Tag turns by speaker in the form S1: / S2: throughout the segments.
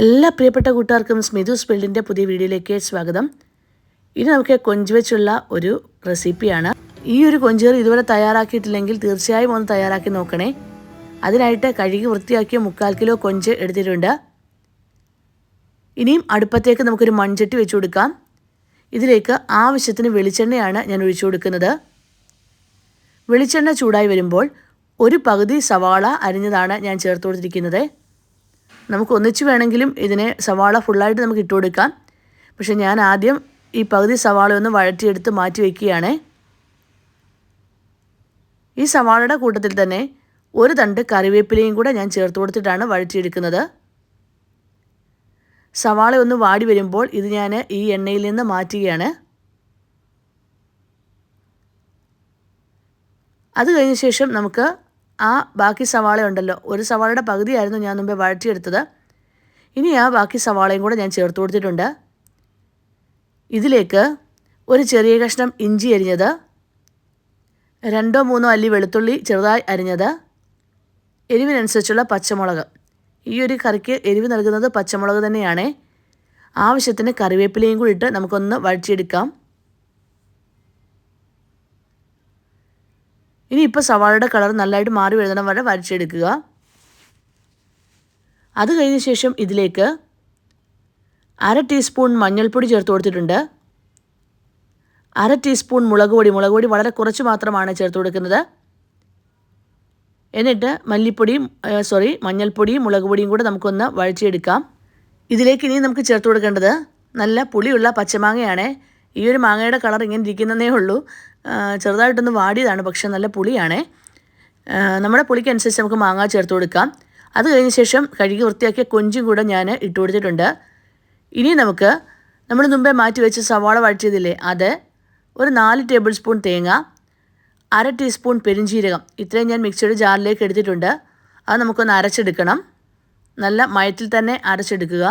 S1: എല്ലാ പ്രിയപ്പെട്ട കൂട്ടുകാർക്കും സ്മിതു സ്പെൽഡിന്റെ പുതിയ വീഡിയോയിലേക്ക് സ്വാഗതം. ഇനി നമുക്ക് കൊഞ്ച് വെച്ചുള്ള ഒരു റെസിപ്പിയാണ്. ഈ ഒരു കൊഞ്ചേറി ഇതുവരെ തയ്യാറാക്കിയിട്ടില്ലെങ്കിൽ തീർച്ചയായും ഒന്ന് തയ്യാറാക്കി നോക്കണേ. അതിനായിട്ട് കഴുകി വൃത്തിയാക്കിയ മുക്കാൽ കിലോ കൊഞ്ച് എടുത്തിട്ടുണ്ട്. ഇനിയും അടുപ്പത്തേക്ക് നമുക്കൊരു മൺചട്ടി വെച്ചു കൊടുക്കാം. ഇതിലേക്ക് ആവശ്യത്തിന് വെളിച്ചെണ്ണയാണ് ഞാൻ ഒഴിച്ചു കൊടുക്കുന്നത്. വെളിച്ചെണ്ണ ചൂടായി വരുമ്പോൾ ഒരു പകുതി സവാള അരിഞ്ഞതാണ് ഞാൻ ചേർത്ത് കൊടുത്തിരിക്കുന്നത്. നമുക്ക് ഒന്നിച്ച് വേണമെങ്കിലും ഇതിനെ സവാള ഫുള്ളായിട്ട് നമുക്ക് ഇട്ട് കൊടുക്കാം. പക്ഷെ ഞാൻ ആദ്യം ഈ പകുതി സവാള ഒന്ന് വഴറ്റിയെടുത്ത് മാറ്റി വയ്ക്കുകയാണ് ഈ സവാളയുടെ കൂട്ടത്തിൽ തന്നെ ഒരു തണ്ട് കറിവേപ്പിലയും കൂടെ ഞാൻ ചേർത്ത് കൊടുത്തിട്ടാണ് വഴറ്റിയെടുക്കുന്നത്. സവാള ഒന്ന് വാടി വരുമ്പോൾ ഇത് ഞാൻ ഈ എണ്ണയിൽ നിന്ന് മാറ്റുകയാണ്. അത് കഴിഞ്ഞ ശേഷം നമുക്ക് ആ ബാക്കി സവാള ഉണ്ടല്ലോ. ഒരു സവാളയുടെ പകുതിയായിരുന്നു ഞാൻ മുമ്പേ വഴറ്റിയെടുത്തത്. ഇനി ആ ബാക്കി സവാളയും കൂടെ ഞാൻ ചേർത്ത് കൊടുത്തിട്ടുണ്ട്. ഇതിലേക്ക് ഒരു ചെറിയ കഷ്ണം ഇഞ്ചി അരിഞ്ഞത്. രണ്ടോ മൂന്നോ അല്ലി വെളുത്തുള്ളി ചെറുതായി അരിഞ്ഞത്. എരിവിനനുസരിച്ചുള്ള പച്ചമുളക്. ഈ ഒരു കറിക്ക് എരിവ് നൽകുന്നത് പച്ചമുളക് തന്നെയാണ്. ആവശ്യത്തിന് കറിവേപ്പിലയും കൂടി ഇട്ട് നമുക്കൊന്ന് വഴറ്റിയെടുക്കാം. ഇനി ഇപ്പോൾ സവാളയുടെ കളർ നല്ലതായിട്ട് മാറി വരുന്ന വരെ വരച്ചെടുക്കുക. അത് കഴിഞ്ഞ ശേഷം ഇതിലേക്ക് അര ടീസ്പൂൺ മഞ്ഞൾപ്പൊടി ചേർത്ത് കൊടുത്തിട്ടുണ്ട്. അര ടീസ്പൂൺ മുളക് പൊടി മുളക് പൊടി വളരെ കുറച്ച് മാത്രമാണ് ചേർത്ത് കൊടുക്കുന്നത്. എന്നിട്ട് മല്ലിപ്പൊടിയും സോറി മഞ്ഞൾപ്പൊടിയും മുളക് പൊടിയും കൂടെ നമുക്കൊന്ന് വഴച്ചെടുക്കാം ഇതിലേക്ക് ഇനി നമുക്ക് ചേർത്ത് കൊടുക്കേണ്ടത് നല്ല പുളിയുള്ള പച്ചമാങ്ങയാണ്. ഈ ഒരു മാങ്ങയുടെ കളർ ഇങ്ങനെ ഇരിക്കുന്നതേ ഉള്ളൂ. ചെറുതായിട്ടൊന്ന് വാടിയതാണ് പക്ഷേ നല്ല പുളിയാണേ. നമ്മുടെ പുളിക്കനുസരിച്ച് നമുക്ക് മാങ്ങ ചേർത്ത് കൊടുക്കാം. അത് കഴിഞ്ഞ ശേഷം കഴുകി വൃത്തിയാക്കിയ കൊഞ്ചും കൂടെ ഞാൻ ഇട്ട് കൊടുത്തിട്ടുണ്ട്. ഇനി നമുക്ക് നമ്മൾ മുമ്പേ മാറ്റി വെച്ച് സവാള വഴറ്റിയതില്ലേ അത് ഒരു നാല് ടേബിൾ സ്പൂൺ തേങ്ങ അര ടീസ്പൂൺ പെരിഞ്ചീരകം ഇത്രയും ഞാൻ മിക്സിയുടെ ജാറിലേക്ക് എടുത്തിട്ടുണ്ട്. അത് നമുക്കൊന്ന് അരച്ചെടുക്കണം. നല്ല മയത്തിൽ തന്നെ അരച്ചെടുക്കുക.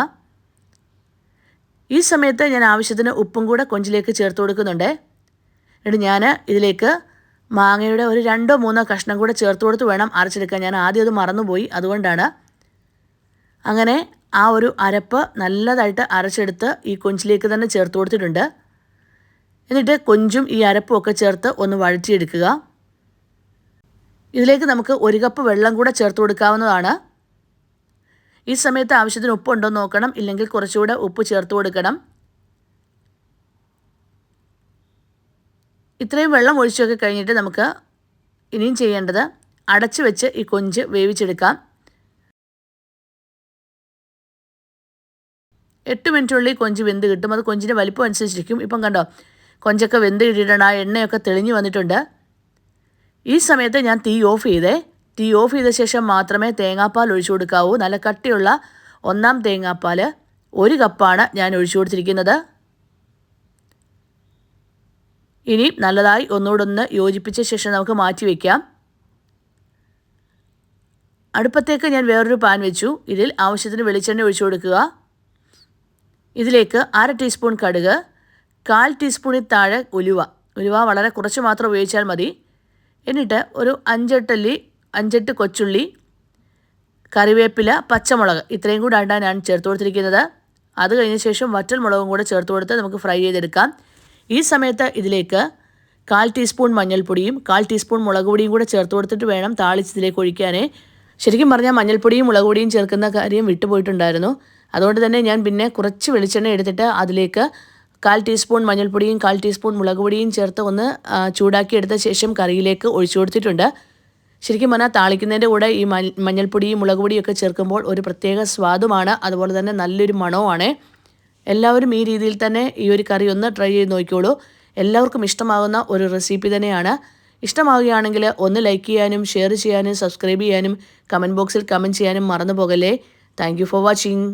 S1: ഈ സമയത്ത് ഞാൻ ആവശ്യത്തിന് ഉപ്പും കൂടെ കൊഞ്ചിലേക്ക് ചേർത്ത് കൊടുക്കുന്നുണ്ട്. എന്നിട്ട് ഞാൻ ഇതിലേക്ക് മാങ്ങയുടെ ഒരു രണ്ടോ മൂന്നോ കഷ്ണം കൂടെ ചേർത്ത് കൊടുത്ത് വേണം അരച്ചെടുക്കാൻ. ഞാൻ ആദ്യം അത് മറന്നുപോയി. അതുകൊണ്ടാണ് അങ്ങനെ ആ ഒരു അരപ്പ് നല്ലതായിട്ട് അരച്ചെടുത്ത് ഈ കൊഞ്ചിലേക്ക് തന്നെ ചേർത്ത് കൊടുത്തിട്ടുണ്ട്. എന്നിട്ട് കൊഞ്ചും ഈ അരപ്പും ഒക്കെ ചേർത്ത് ഒന്ന് വഴറ്റിയെടുക്കുക. ഇതിലേക്ക് നമുക്ക് ഒരു കപ്പ് വെള്ളം കൂടെ ചേർത്ത് കൊടുക്കാവുന്നതാണ്. ഈ സമയത്ത് ആവശ്യത്തിന് ഉപ്പുണ്ടോ നോക്കണം. ഇല്ലെങ്കിൽ കുറച്ചുകൂടെ ഉപ്പ് ചേർത്ത് കൊടുക്കണം. ഇത്രയും വെള്ളം ഒഴിച്ചൊക്കെ കഴിഞ്ഞിട്ട് നമുക്ക് ഇനിയും ചെയ്യേണ്ടത് അടച്ചു വെച്ച് ഈ കൊഞ്ച് വേവിച്ചെടുക്കാം. എട്ട് മിനിറ്റുള്ളിൽ കൊഞ്ച് വെന്ത് കിട്ടും. അത് കൊഞ്ചിന്റെ വലിപ്പം അനുസരിച്ചിരിക്കും. ഇപ്പം കണ്ടോ കൊഞ്ചൊക്കെ വെന്ത് കിട്ടിയിട്ടുണ്ട്. ആ എണ്ണയൊക്കെ തെളിഞ്ഞു വന്നിട്ടുണ്ട്. ഈ സമയത്ത് ഞാൻ തീ ഓഫ് ചെയ്തേ. തീ ഓഫ് ചെയ്ത ശേഷം മാത്രമേ തേങ്ങാപ്പാൽ ഒഴിച്ചു കൊടുക്കാവൂ. നല്ല കട്ടിയുള്ള ഒന്നാം തേങ്ങാപ്പാൽ ഒരു കപ്പാണ് ഞാൻ ഒഴിച്ചു കൊടുത്തിരിക്കുന്നത്. ഇനി നല്ലതായി ഒന്നുകൂടൊന്ന് യോജിപ്പിച്ച ശേഷം നമുക്ക് മാറ്റി വയ്ക്കാം അടുപ്പത്തേക്ക് ഞാൻ വേറൊരു പാൻ വെച്ചു. ഇതിൽ ആവശ്യത്തിന് വെളിച്ചെണ്ണ ഒഴിച്ചു കൊടുക്കുക. ഇതിലേക്ക് അര ടീസ്പൂൺ കടുക് കാൽ ടീസ്പൂണിൽ താഴെ ഉലുവ. ഉലുവ വളരെ കുറച്ച് മാത്രം ഉപയോഗിച്ചാൽ മതി. എന്നിട്ട് ഒരു അഞ്ചെട്ടല്ലി അഞ്ചെട്ട് കൊച്ചുള്ളി കറിവേപ്പില പച്ചമുളക് ഇത്രയും കൂടാണ് ഞാൻ ചേർത്ത് കൊടുത്തിരിക്കുന്നത്. അത് കഴിഞ്ഞ ശേഷം വറ്റൽ മുളകും കൂടെ ചേർത്ത് കൊടുത്ത് നമുക്ക് ഫ്രൈ ചെയ്തെടുക്കാം. ഈ സമയത്ത് ഇതിലേക്ക് കാൽ ടീസ്പൂൺ മഞ്ഞൾപ്പൊടിയും കാൽ ടീസ്പൂൺ മുളക് പൊടിയും കൂടെ ചേർത്ത് കൊടുത്തിട്ട് വേണം താളിച്ച് ഇതിലേക്ക് ഒഴിക്കാനേ. ശരിക്കും പറഞ്ഞാൽ മഞ്ഞൾപ്പൊടിയും മുളക് പൊടിയും ചേർക്കുന്ന കാര്യം വിട്ടുപോയിട്ടുണ്ടായിരുന്നു. അതുകൊണ്ട് തന്നെ ഞാൻ പിന്നെ കുറച്ച് വെളിച്ചെണ്ണ എടുത്തിട്ട് അതിലേക്ക് കാൽ ടീസ്പൂൺ മഞ്ഞൾപ്പൊടിയും കാൽ ടീസ്പൂൺ മുളക് പൊടിയും ചേർത്ത് ഒന്ന് ചൂടാക്കിയെടുത്ത ശേഷം കറിയിലേക്ക് ഒഴിച്ചു കൊടുത്തിട്ടുണ്ട്. ശരിക്കും പറഞ്ഞാൽ താളിക്കുന്നതിന്റെ കൂടെ ഈ മഞ്ഞൾപ്പൊടിയും മുളക് ഒക്കെ ചേർക്കുമ്പോൾ ഒരു പ്രത്യേക സ്വാദുമാണ്. അതുപോലെ തന്നെ നല്ലൊരു മണവുമാണ്. എല്ലാവരും ഈ രീതിയിൽ തന്നെ ഈ ഒരു കറി ഒന്ന് ട്രൈ ചെയ്ത് നോക്കിക്കോളൂ. എല്ലാവർക്കും ഇഷ്ടമാകുന്ന ഒരു റെസിപ്പി തന്നെയാണ്. ഇഷ്ടമാവുകയാണെങ്കിൽ ഒന്ന് ലൈക്ക് ചെയ്യാനും ഷെയർ ചെയ്യാനും സബ്സ്ക്രൈബ് ചെയ്യാനും കമന്റ് ബോക്സിൽ കമന്റ് ചെയ്യാനും മറന്നു പോകല്ലേ താങ്ക് ഫോർ വാച്ചിങ്